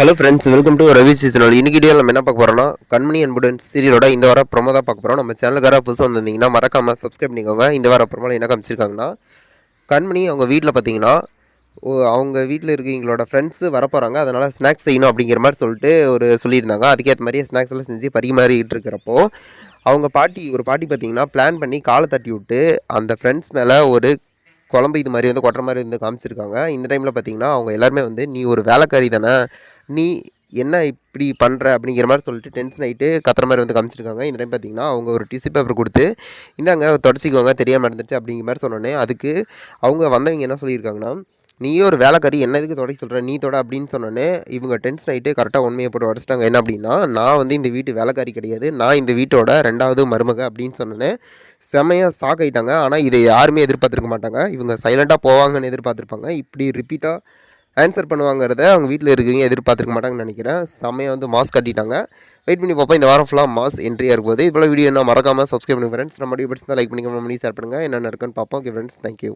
Hello friends welcome to Ravi seasonal இன்னைக்கு video நம்ம என்ன பார்க்க போகிறோம்னா கண்மணி அன்புடன் சீரியலோட இந்த வாரம் ப்ரோமோ தான் பார்க்க போகிறோம் நம்ம சேனலுக்கார புதுசாக வந்திருந்தீங்கன்னா மறக்காம சப்ஸ்கிரைப் பண்ணிக்கோங்க. இந்த வாரம் ப்ரோமோல என்ன காமிச்சிருக்காங்கன்னா கண்மணி அவங்க வீட்டில் பார்த்தீங்கன்னா ஓ- அவங்க வீட்டில் இருக்கவங்களோட ஃப்ரெண்ட்ஸு வரப்போகிறாங்க அதனால் ஸ்நாக்ஸ் செய்யணும் அப்படிங்கிற மாதிரி சொல்லிட்டு ஒரு சொல்லியிருந்தாங்க. அதுக்கேற்ற மாதிரி ஸ்நாக்ஸ் எல்லாம் செஞ்சு பரிமாறிக்கிட்டு இருக்கிறப்போ அவங்க பாட்டி ஒரு பாட்டி பார்த்தீங்கன்னா பிளான் பண்ணி காலை தட்டி விட்டு அந்த ஃப்ரெண்ட்ஸ் மேலே ஒரு குழம்பு இது மாதிரி வந்து கொட்டுற மாதிரி வந்து காமிச்சிருக்காங்க. இந்த டைமில் பார்த்தீங்கன்னா அவங்க எல்லாருமே வந்து நீ ஒரு வேலைக்காரி தானே நீ என்ன இப்படி பண்ணுற அப்படிங்கிற மாதிரி சொல்லிட்டு டென்ஷன் ஆகிட்டு கத்துற மாதிரி வந்து காமிச்சிருக்காங்க. இந்த டைம் பார்த்தீங்கன்னா அவங்க ஒரு டிஷ்யூ பேப்பர் கொடுத்து இந்தாங்க தொடச்சிக்கோங்க தெரியாமல் இருந்துச்சு அப்படிங்கிற மாதிரி சொன்னோன்னே அதுக்கு அவங்க வந்தவங்க என்ன சொல்லியிருக்காங்கன்னா நீயே ஒரு வேலைக்காரி என்ன இதுக்கு தொடக்க சொல்கிற நீ தொட அப்படின்னு சொன்னோன்னே இவங்க டென்ஷன் ஆகிட்டு கரெக்டாக உண்மையை போட்டு உடச்சிட்டாங்க. என்ன அப்படின்னா நான் வந்து இந்த வீட்டு வேலைக்காரி கிடையாது நான் இந்த வீட்டோட ரெண்டாவது மருமக அப்படின்னு சொன்னோன்னே செமையாக ஷாக் ஆகிட்டாங்க ஆனால் இதை யாருமே எதிர்பார்த்துருக்க மாட்டாங்க. இவங்க சைலண்ட்டாக போவாங்கன்னு எதிர்பார்த்துருப்பாங்க. இப்படி ரிப்பீட்டாக ஆன்சர் பண்ணுவாங்கிறத அவங்க வீட்டில் இருக்கீங்க எதிர்பார்த்துருக்க மாட்டாங்கன்னு நினைக்கிறேன். செம்மையாக வந்து மாஸ்க் கட்டிட்டாங்க. வெயிட் பண்ணி பார்ப்போம் இந்த வாரம் ஃபுல்லாக மாஸ் என்ட்ரியாக இருக்கும்போது இப்போ வீடியோ என்ன மறக்காமல் சப்ஸ்கிரைப் பண்ணுங்க ஃப்ரெண்ட்ஸ் நம்ம வீடியோ பிடிச்சிருந்தா லைக் பண்ணிக்கோங்க. பண்ணி ஷேர் பண்ணுங்கள் என்ன நடக்குன்னு பார்ப்போம் ஓகே ஃப்ரெண்ட்ஸ் தேங்க்யூ